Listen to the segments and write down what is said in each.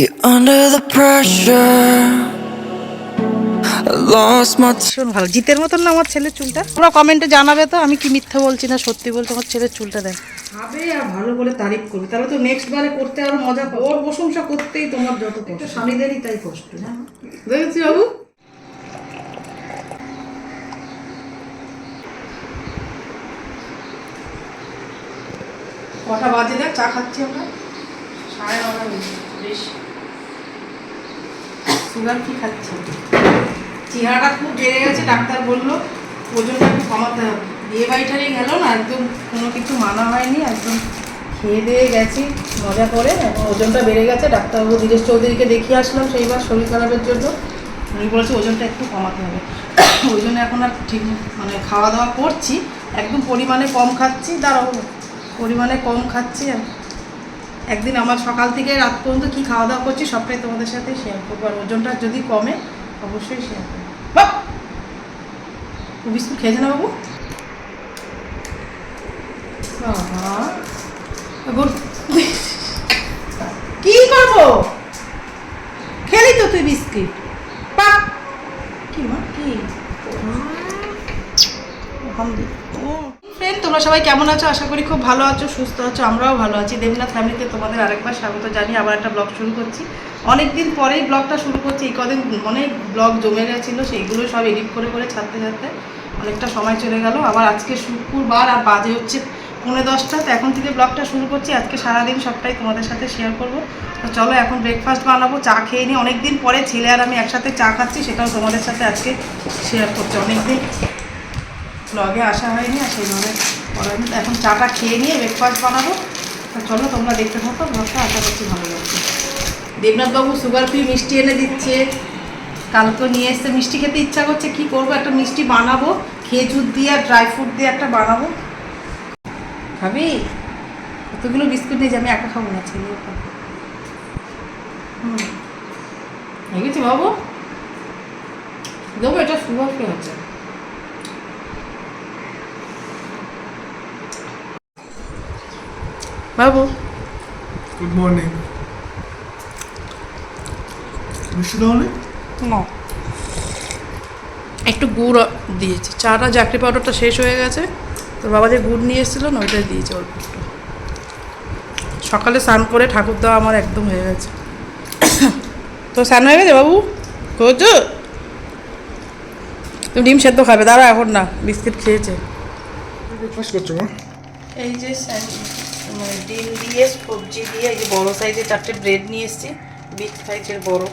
You're under the pressure. I lost my ভীষণ ভালো জিতের মতন না আমার ছেলের চুলটা। তোমরা কমেন্টে জানাবে তো আমি কি মিথ্যা বলছি না সত্যি বলতে আমার ছেলের চুলটা দেখ। খাবে আর ভালো করে তারিফ করবে। তাহলে তো নেক্সট বারে করতে আরও মজা পাবে। ওর প্রশংসা করতেই তোমার যত কষ্ট। স্বামীদেরই তাই কষ্ট না? দেখেছি বাবু। কটা বাজে দেখ চা খাচ্ছি আমরা। সাড়ে সুগার কি খাচ্ছি? চেহারাটা খুব বেড়ে গেছে, ডাক্তার বলল, ওজনটা একটু কমাতে হবে। বিয়ে বাড়িটারে গেল না, একদম কোনো কিছু মানা হয়নি, একদম খেয়ে দিয়ে গেছি, মজা করে, ওজনটা বেড়ে গেছে, ডাক্তারবাবু দীরেশ চৌধুরীকে দেখিয়ে আসলাম সেইবার শরীর খারাপের জন্য। উনি বলেছে ওজনটা একটু কমাতে হবে। ওই জন্য এখন আর ঠিক মানে খাওয়া দাওয়া করছি, একদম পরিমাণে কম খাচ্ছি দাঁড়াবো পরিমাণে কম খাচ্ছি আর একদিন আমার সকাল থেকে রাত পর্যন্ত কি খাওয়া দাওয়া করছি সবটাই তোমাদের সাথে শেয়ার করব। আর ওজনটা যদি কমে, অবশ্যই শেয়ার করব। বিস্কুট খেয়েছে না বাবু। কি করব? খেলি তো তুই বিস্কিট পা কি মা কি ফ্রেন্ড তোমরা সবাই কেমন আছো? আশা করি খুব ভালো আছো, সুস্থ আছো, আমরাও ভালো আছি। দেবনাথ ফ্যামিলিতে তোমাদের আরেকবার স্বাগত জানিয়ে আবার একটা ব্লগ শুরু করছি। অনেক দিন পরেই ব্লগটা শুরু করছি। এই কদিন অনেক ব্লগ জমে গেছিল, সেইগুলো সব এডিট করে করে ছাড়তে ছাড়তে অনেকটা সময় চলে গেল। আবার আজকে শুক্রবার আর বাজে হচ্ছে পৌনে দশটা। তো এখন থেকে ব্লগটা শুরু করছি। আজকে সারাদিন সবটাই তোমাদের সাথে শেয়ার করব। তো চলো এখন ব্রেকফাস্ট বানাবো, চা খেয়ে নিই অনেকদিন পরে ছেলে আর আমি একসাথে চা খাচ্ছি, সেটাও তোমাদের সাথে আজকে শেয়ার করছি। অনেকদিন ব্লগে আসা হয়নি, আর সেইভাবে তো এখন চাটা খেয়ে নিয়ে ব্রেকফাস্ট বানাবো। তো চলো, তোমরা দেখতে থাকো ব্লগটা আশা করছি ভালো লাগছে। দেবনাথবাবু সুগার ফ্রি মিষ্টি এনে দিচ্ছে। কালকে নিয়ে এসছে। মিষ্টি খেতে ইচ্ছা করছে, কি করব? একটা মিষ্টি বানাবো, খেজুর দিয়ে আর ড্রাই ফ্রুট দিয়ে একটা বানাবো। খাবি কতগুলো বিস্কুট নিয়ে আমি একা খাব না খাব হুম। গেছে বাবু? দেবো, এটা সুগার ফ্রি আছে বাবু গুড মর্নিং মিষ্টি দাওনি না একটু গুড় দিয়েছি। চাটা চাকরি পাউডারটা শেষ হয়ে গেছে। তো বাবা যে গুড় নিয়ে এসেছিল না ওইটাই দিয়েছে অল্প একটু। সকালে স্নান করে ঠাকুর দেওয়া আমার একদম হয়ে গেছে। তো স্নান হয়ে গেছে বাবু? করছ তুমি ডিম সেদ্ধ খাবে। দাঁড়া এখন না। বিস্কিট খেয়েছে। ব্রেকফাস্ট করছ মা? এই যে মানে ডিম দিয়ে সবজি দিয়ে এই যে বড়ো সাইজের চারটে ব্রেড নিয়ে এসেছি। বিগ সাইজের বড়।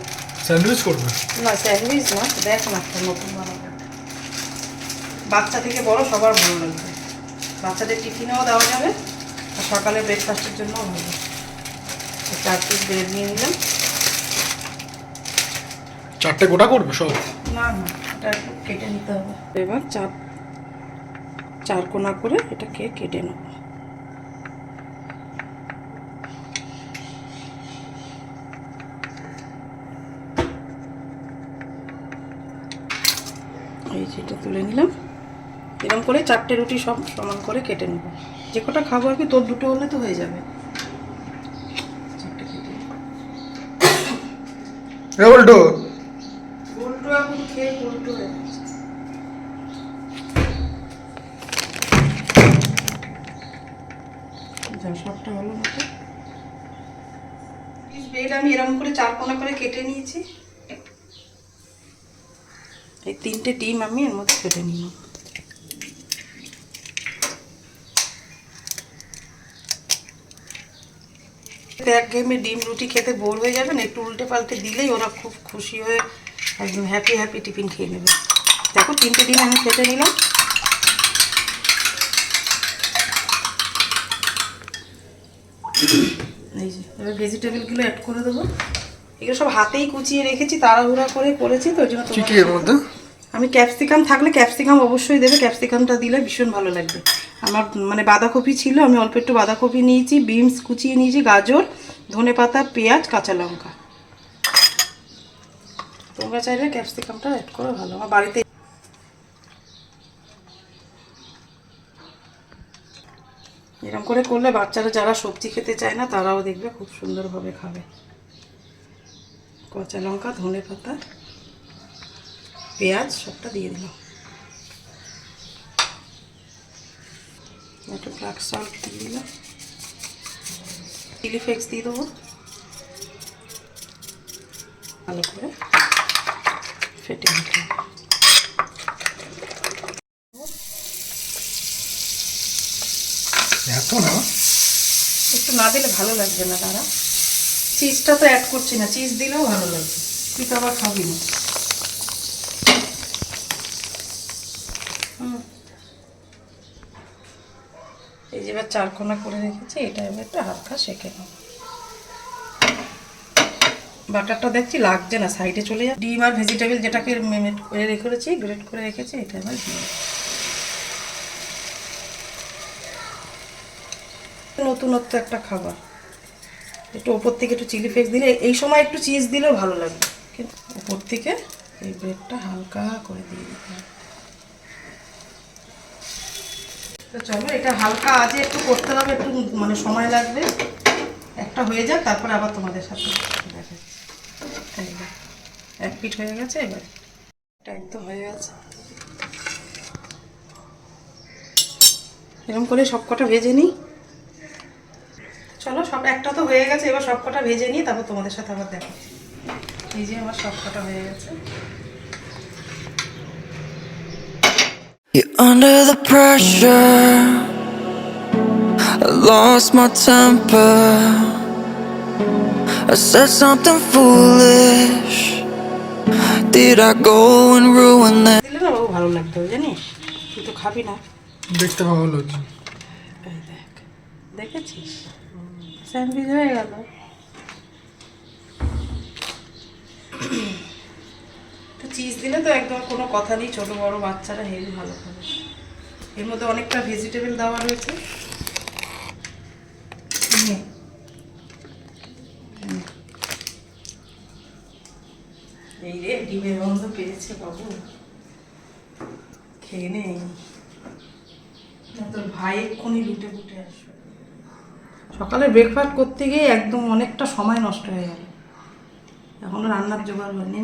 স্যান্ডউইচ করবে? না স্যান্ডউইচ না দেখ না একটা নতুন বানাবো। বাচ্চা থেকে বড় সবার ভালো লাগবে। বাচ্চাদের টিফিনেও দেওয়া যাবে আর সকালে ব্রেকফাস্টের জন্যও ভালো। তো চার পিস ব্রেড নিয়ে নিলাম। চারটে গোটা করবে সব? না না এটা একটু কেটে নিতে হবে। এবার চার চার কোনা করে এটাকে কেটে নেব এই যেটা তুলে নিলাম। এরকম করে চারটে রুটি সব সমান করে কেটে নেব। যে কটা খাব আর কি তোর দুটো হলে তো হয়ে যাবে। এখন খেয়ে হয়ে গেছে। যা সবটা হলো মতো ব্রেড আমি এরকম করে চার কোনা করে কেটে নিয়েছি এই তিনটে ডিম আমি এর মধ্যে কেটে নিব। এক ঘেমে ডিম রুটি খেতে বোর হয়ে যাবেন একটু উল্টে পাল্টে দিলেই ওরা খুব খুশি হয়ে একদম হ্যাপি হ্যাপি টিফিন খেয়ে নেবে। দেখো তিনটে ডিম আমি কেটে নিলাম। এই যে এবার ভেজিটেবলগুলো অ্যাড করে দেবো। এগুলো সব হাতেই কুচিয়ে রেখেছি তাড়াহুড়া করে করেছি তো ওই জন্য মধ্যে? আমি ক্যাপসিকাম থাকলে ক্যাপসিকাম অবশ্যই দেবে ক্যাপসিকামটা দিলে ভীষণ ভালো লাগবে। আমার মানে বাঁধাকপি ছিল, আমি অল্প একটু বাঁধাকপি নিয়েছি বিনস কুচিয়ে নিয়েছি, গাজর, ধনে পাতা, পেঁয়াজ, কাঁচা লঙ্কা। তোমরা চাইলে ক্যাপসিকামটা অ্যাড করো, ভালো। আমার বাড়িতে এরকম করে করলে বাচ্চারা, যারা সবজি খেতে চায় না, তারাও দেখবে খুব সুন্দরভাবে খাবে। কচা লঙ্কা, ধনে পাতা পেঁয়াজ সবটা দিয়ে দিলাম। একটু ব্ল্যাক সল্ট দিয়ে দিলাম। চিলি ফ্লেক্স দিয়ে দেবো। ভালো করে ফেটে নিতে এত না? একটু না দিলে ভালো লাগবে না দাঁড়া চিজটা তো অ্যাড করছি না। চিজ দিলেও ভালো লাগবে। তুই তো আবার খাবি না হুম। এই যে এবার চারকোনা করে রেখেছি এটা এবার একটু হালকা সেঁকে নেব। বাটারটা দেখছি লাগছে না সাইডে চলে যায় ডিম আর ভেজিটেবল যেটাকে মেমেট করে রেখেছি গ্রেট করে রেখেছি এটা এবার নতুনত্ব একটা খাবার। একটু ওপর থেকে একটু চিলি ফ্লেক্স দিলে, এই সময় একটু চিজ দিলেও ভালো লাগবে। কিন্তু ওপর থেকে এই ব্রেডটা হালকা করে দিয়ে দিতে হবে। তো চলো, এটা হালকা আজে একটু করতে হবে, একটু মানে সময় লাগবে। একটা হয়ে যাক, তারপরে আবার তোমাদের সাথে দেখাচ্ছি এক পিঠ হয়ে গেছে, এবার এটা একদম হয়ে গেছে। এরকম করে সব কটা ভেজে নিই। চলো, সব একটা তো হয়ে গেছে, এবার সব কটা ভেজে নিই, তারপর তোমাদের সাথে আবার দেখো এই যে, আমার সব কটা হয়ে গেছে। under the pressure. I lost my temper. I said something foolish. Did I go and ruin that? দিলে না বাবু ভালো লাগতো জানিস তুই তো খাবি না দেখতে ভালো লাগছে এই দেখ দেখেছিস স্যান্ডউইচ হয়ে গেল তো চিজ দিলে তো একদম কোনো কথা নেই, ছোটো, বড়ো বাচ্চারা হেভি ভালো খাবে। এর মধ্যে অনেকটা ভেজিটেবল দেওয়া রয়েছে। এই রে, ডিমের গন্ধ পেয়েছে বাবু। খেয়ে না। তোর ভাই এক্ষুনি লুটে ফুটে আসবে। সকালে ব্রেকফাস্ট করতে গিয়ে একদম অনেকটা সময় নষ্ট হয়ে গেল। এখনও রান্নার জোগাড় হয়নি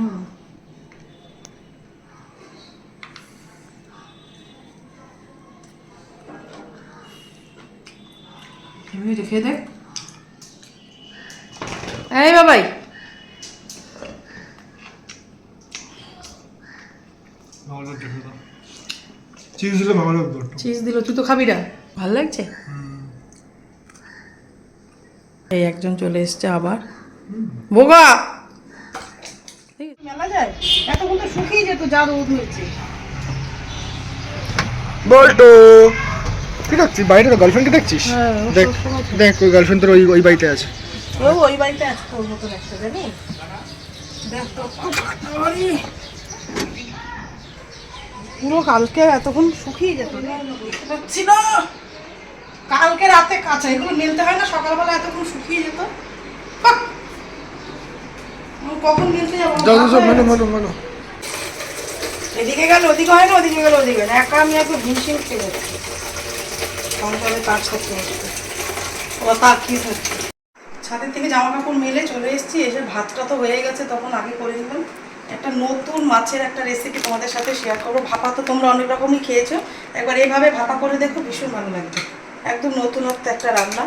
দেখ। এই বাবাই। চিজ দিলে ভালো একটু চিজ দিল তুই তো খাবি না। ভালো লাগছে? এই একজন চলে এসছে আবার। বোগা মেলা যায়। এতক্ষণ তো শুকিয়ে যেত যা রোদ হয়েছে। কি দেখছিস? বাইরে তো গার্লফ্রেন্ডকে দেখছিস? হ্যাঁ, দেখ দেখ ওই গার্লফ্রেন্ড তোর ওই ওই বাড়িতে আছে। ও ওই বাড়িতে আছে তোর মতন একটা জানি। দেখ তো পুরো কালকে এতক্ষণ শুকিয়ে যেত। দেখতে না। কালকে রাতে কাঁচা এগুলো মেলতে হয় না সকালবেলা এতক্ষণ শুকিয়ে যেত। কখন মেলতে যাব? মানো মানো এদিকে গেল ওদিকে হয় না ওদিকে গেল ওদিকে হয় না একা আমি একটু হিমশিম খেয়ে সংসারে কাজ করতে থাকছে। ছাদের থেকে জামা কাপড় মেলে চলে এসেছি, এসে ভাতটা তো হয়ে গেছে, তখন আগে করে নিলাম। একটা নতুন মাছের একটা রেসিপি তোমাদের সাথে শেয়ার করব। ভাপা তো তোমরা অনেক রকমই খেয়েছো। একবার এইভাবে ভাপা করে দেখো, ভীষণ ভালো লাগবে একদম নতুনত্ব একটা রান্না।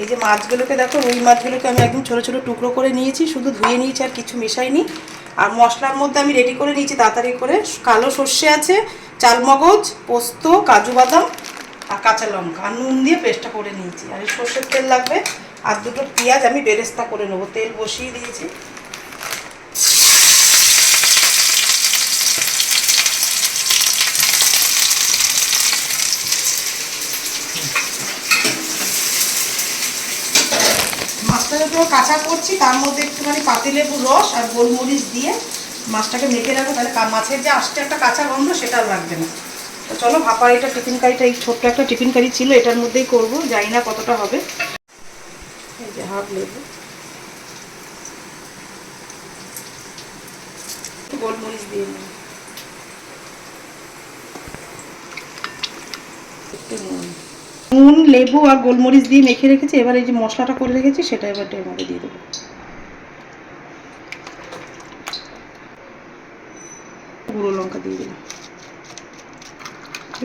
এই যে মাছগুলোকে দেখো, রুই মাছগুলোকে আমি একদম ছোটো ছোটো টুকরো করে নিয়েছি, শুধু ধুয়ে নিয়েছি আর কিছু মেশাইনি। আর মশলার মধ্যে আমি রেডি করে নিয়েছি তাড়াতাড়ি করে। কালো সর্ষে আছে, চালমগজ, পোস্ত, কাজু বাদাম আর কাঁচা লঙ্কা। আর নুন দিয়ে পেস্টটা করে নিয়েছি। আর এই সর্ষের তেল লাগবে। আর দুটো পেঁয়াজ আমি বেরেস্তা করে নেব। তেল বসিয়ে দিয়েছি। কাঁচা করছি। তার মধ্যে একটুখানি পাতিলেবুর রস আর গোলমরিচ দিয়ে মাছটাকে মেখে রাখব। তাহলে মাছের যে আসছে একটা কাঁচা গন্ধ সেটা লাগবে না। চলো ভাপার এটা টিফিন কারিটা এই ছোট্ট একটা টিফিন কারি ছিল, এটার মধ্যেই করব, জানি না কতটা হবে। এই যে হাফ লেবু। গোলমরিচ দিয়ে নেব। একটু নুন। লেবু আর গোলমরিচ দিয়ে মেখে রেখেছি, এবার এই যে মশলাটা করে রেখেছি, সেটা এবার এর দিয়ে দেবো। গুঁড়ো লঙ্কা দিয়ে দিলাম।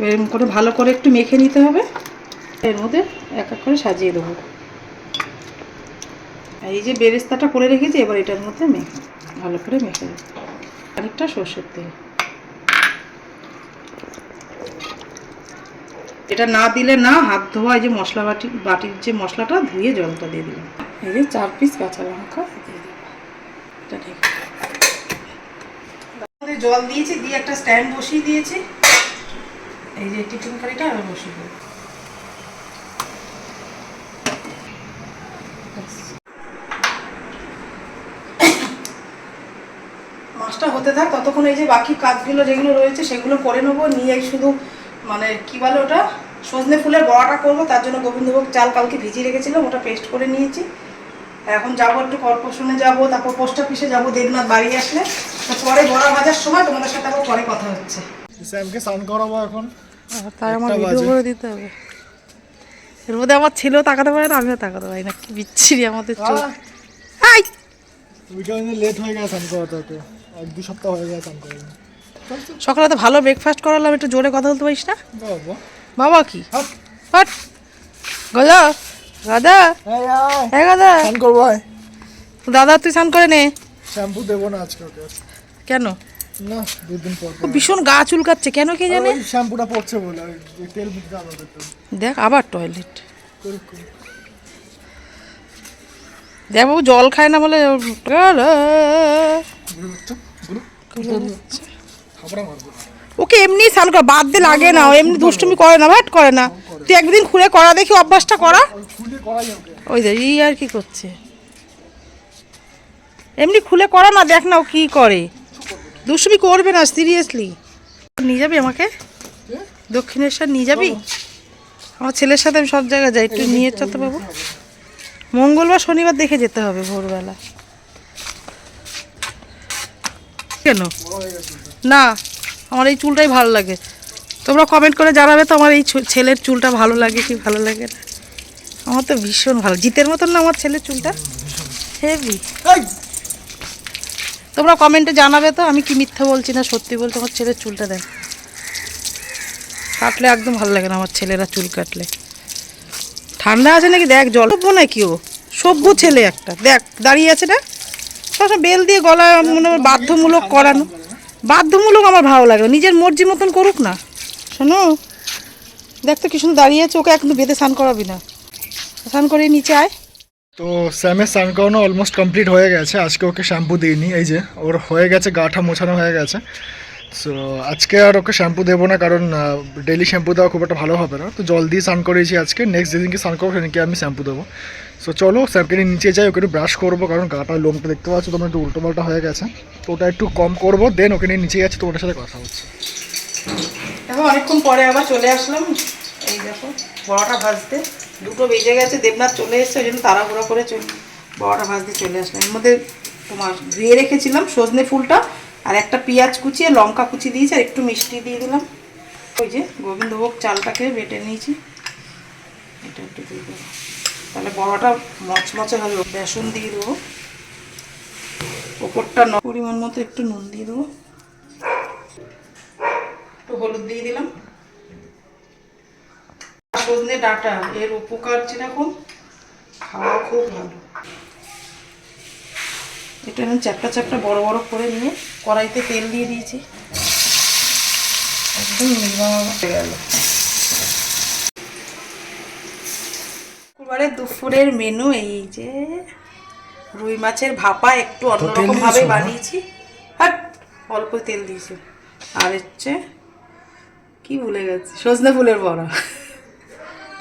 এরকম করে ভালো করে একটু মেখে নিতে হবে। এর মধ্যে এক এক করে সাজিয়ে দেবো। এই যে বেরেস্তাটা করে রেখেছি, এবার এটার মধ্যে মেখে ভালো করে মেখে দেবো খানিকটা সর্ষের তেল। এটা না দিলে না, হাত ধোয়া এই যে মশলা বাটি, বাটির যে মশলাটা, ধুয়ে জলটা দিয়ে দিলাম। এই যে চার পিস কাঁচা লঙ্কা জল দিয়েছি, দিয়ে একটা স্ট্যান্ড বসিয়ে দিয়েছি। এই যে টিফিন কারিটা আমি বসিয়ে দেবো। মাছটা হতে থাক, ততক্ষণ এই যে বাকি কাজগুলো যেগুলো রয়েছে সেগুলো করে নেব, নিয়ে শুধু মানে কি বলে ওটা, সজনে ফুলের বড়াটা করব, তার জন্য গোবিন্দভোগ চাল কালকে ভিজিয়ে রেখেছিলাম, ওটা পেস্ট করে নিয়েছি। এখন যাব একটু কর্পোরেশনে যাব, তারপর পোস্ট অফিসে যাব, দেবনাথ বাড়ি আসলে। পরে বড়া ভাজার সময়, তোমাদের সাথে আবার পরে কথা হচ্ছে। স্যামকে স্নান করাবো এখন। তাই আমার ভিডিও করে দিতে হবে। এর মধ্যে আমার ছেলেও তাকাতে পারে না আমিও তাকাতে পারি না। কি বিচ্ছিরি আমাদের চোখ। আহ! আই! লেট হয়ে গেছে স্নান করাতে এক দু সপ্তাহ হয়ে গেছে স্নান করানো সকালে তো ভালো ব্রেকফাস্ট করালাম একটু জোরে কথা বলতে পারিস না? বাবা। বাবা কি? হাট। গদা আয়। হ্যাঁ গাদা স্নান করব দাদা তুই স্নান করে নে। শ্যাম্পু দেবো না আজকে কেন? না দুদিন পর ও ভীষণ গা চুলকাচ্ছে কেন কে জানে? শ্যাম্পুটা পড়ছে বলে তেল দিতে দেখ আবার টয়লেট। দেখ বাবু জল খায় না বলে। ওকে এমনি স্নান করা বাদ দিয়ে লাগে না এমনি দুষ্টুমি করে না ভাট করে না। তুই একদিন খুলে করা দেখি অভ্যাসটা করা। ওই দেখ ই আর কি করছে। এমনি খুলে করা না দেখ না ও কি করে। দুষ্টুমি করবে না সিরিয়াসলি নিয়ে যাবি আমাকে? দক্ষিণেশ্বর নিয়ে যাবি? আমার ছেলের সাথে আমি সব জায়গায় যাই তুই নিয়ে চলতে পাবো মঙ্গলবার, শনিবার দেখে যেতে হবে ভোরবেলা। কেন? না, আমার এই চুলটাই ভালো লাগে। তোমরা কমেন্ট করে জানাবে তো আমার এই ছেলের চুলটা ভালো লাগে কি ভালো লাগে না। আমার তো ভীষণ ভালো। জিতের মতন না আমার ছেলের চুলটা। হেভি! তোমরা কমেন্টে জানাবে তো, আমি কি মিথ্যা বলছি না সত্যি বলছি আমার ছেলের চুলটা দেখ। কাটলে একদম ভালো লাগে না আমার ছেলেরা চুল কাটলে। ঠান্ডা আছে নাকি দেখ, জল সভ্য নাকি ও? সভ্য ছেলে একটা। দেখ, দাঁড়িয়ে আছে না? সবসময় বেল দিয়ে গলা মনে বাধ্যমূলক করানো। বাধ্যমূলক আমার ভালো লাগে নিজের মর্জি মতন করুক না। শোনো, দেখ তো কি সুন্দর দাঁড়িয়ে আছে, ওকে একদম বেঁধে স্নান করাবি না। স্নান করে নিচে আয়। তো স্যামের স্নান করানো অলমোস্ট কমপ্লিট হয়ে গেছে। আজকে ওকে শ্যাম্পু দিইনি, এই যে, ওর হয়ে গেছে গাঠা মোছানো হয়ে গেছে। সো আজকে আর ওকে শ্যাম্পু দেবো না, কারণ ডেলি শ্যাম্পু দেওয়া খুব একটা ভালো হবে না। তো জল দিয়ে স্নান করেছি আজকে নেক্সট যেদিনকে স্নান করব, সেদিনকে আমি শ্যাম্পু দেবো। সো চলো, স্যামকে নিচে যাই, ওকে একটু ব্রাশ করব, কারণ গাটা লোমটা দেখতে পাচ্ছ তোমার, একটু উল্টো পাল্টা হয়ে গেছে। তো ওটা একটু কম করব দেন ওকে নিয়ে নিচে যাচ্ছি তোমার সাথে কথা হচ্ছে দেখো, অনেকক্ষণ পরে আবার চলে আসলাম। এই দেখো, বড়াটা ভাজতে। দুটো বেজে গেছে, দেবনাথ চলে এসছে, ওই জন্য তাড়াহুড়ো করে চলে বড়াটা ভাজতে চলে আসলাম। এর মধ্যে তোমার ধুয়ে রেখেছিলাম সজনে ফুলটা, আর একটা পেঁয়াজ কুচিয়ে লঙ্কা কুচি দিয়েছি, আর একটু মিষ্টি দিয়ে দিলাম। ওই যে গোবিন্দভোগ চালটাকে বেটে নিয়েছি। এটা একটু দিয়ে দেবো তাহলে বড়াটা মচমচে হবে, বেসন দিয়ে দেবো। ওপরটা ন পরিমাণ মতো একটু নুন দিয়ে দেবো। একটু হলুদ দিয়ে দিলাম। সজনে ডাটা এর উপকার যেরকম খাওয়া খুব ভালো। এটা আমি চ্যাপটা চ্যাপটা বড় বড় করে নিয়ে কড়াইতে তেল দিয়ে দিয়েছি। একদম নির্মল হয়ে গেল। শুক্রবারের দুপুরের মেনু এই যে রুই মাছের ভাপা একটু অন্যরকম ভাবে বানিয়েছি। হাট অল্প তেল দিয়েছি। আর হচ্ছে কি ভুলে গেছি? সজনে ফুলের বড়া।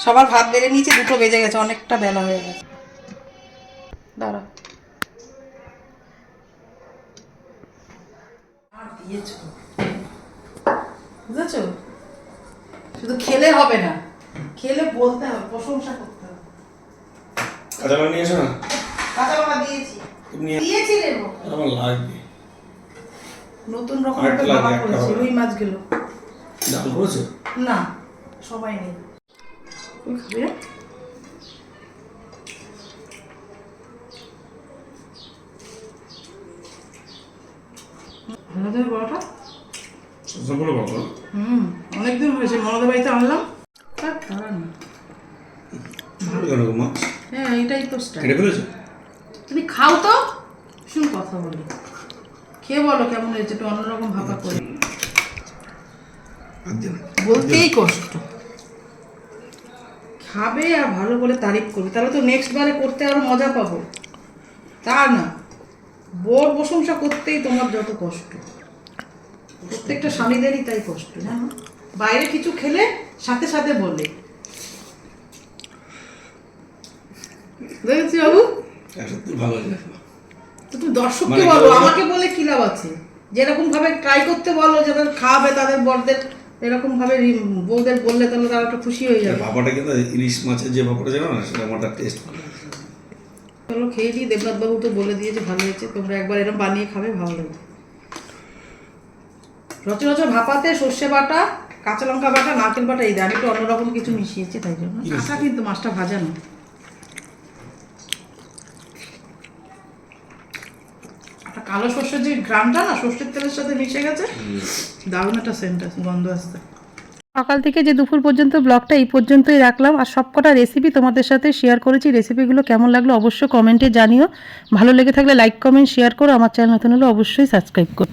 সবার ভাত বেড়ে নিয়েছি দুটো বেজে গেছে অনেকটা বেলা হয়ে গেছে। দাঁড়া। আর দিয়েছ? বুঝেছ? শুধু খেলে হবে না খেলে বলতে হবে প্রশংসা করতে হবে। কাঁচা লঙ্কা নিয়ে না? কাঁচা লঙ্কা দিয়েছি। দিয়েছি রে আমার লাগবে। নতুন রকম একটা করেছি। রুই মাছগুলো ডাল করেছ? না সবাই নেই। তুমি খাবে ভালো দেবে বড়টা শসা বাবা হুম অনেকদিন হয়েছে মনদের বাড়িতে আনলাম থাক, তারা না। মাছ হ্যাঁ এইটাই তো স্টাইল কেটে ফেলেছো তুমি খাও তো শুন কথা বলি খেয়ে বলো কেমন হয়েছে একটু অন্যরকম ভাবা করে বলতেই কষ্ট খাবে আর ভালো করে তারিফ করবে। তাহলে তো নেক্সট বারে করতে আরও মজা পাবো। তা না। বোর প্রশংসা করতেই তোমার যত কষ্ট। প্রত্যেকটা স্বামীদেরই তাই কষ্ট জানো বাইরে কিছু খেলে সাথে সাথে বলে। দেখেছি বাবু? হ্যাঁ, ভালো তুমি দর্শককে মানে বলো আমাকে বলে কি লাভ আছে? যেরকম ভাবে ট্রাই করতে বলো যাদের খাবে তাদের বড়দের এরকম ভাবে বউদের বললে তাহলে তারা একটু খুশি হয়ে যাবে। ভাপাটা কিন্তু ইলিশ মাছের যে ভাপাটা জানো না সেটা আমার টেস্ট চলো খেয়ে দিই দেবনাথ বাবু তো বলে দিয়েছে ভালো হয়েছে তোমরা একবার এরকম বানিয়ে খাবে ভালো লাগবে। রচরচর ভাপাতে সর্ষে বাটা কাঁচা লঙ্কা বাটা নারকেল বাটা এই দেয় আমি একটু অন্যরকম কিছু মিশিয়েছি তাই জন্য। কাঁচা কিন্তু মাছটা ভাজা না একটা কালো সর্ষের যে গ্রামটা না সর্ষের তেলের সাথে মিশে গেছে। দারুণ একটা সেন্ট আছে গন্ধ আসতে সকাল থেকে যে দুপুর পর্যন্ত ব্লগটা এই পর্যন্তই রাখলাম আর সবকটা রেসিপি তোমাদের সাথে শেয়ার করেছি। রেসিপিগুলো কেমন লাগল অবশ্যই কমেন্টে জানিও। ভালো লেগে থাকলে লাইক কমেন্ট শেয়ার করো। আমার চ্যানেল নতুন হলে অবশ্যই সাবস্ক্রাইব করো।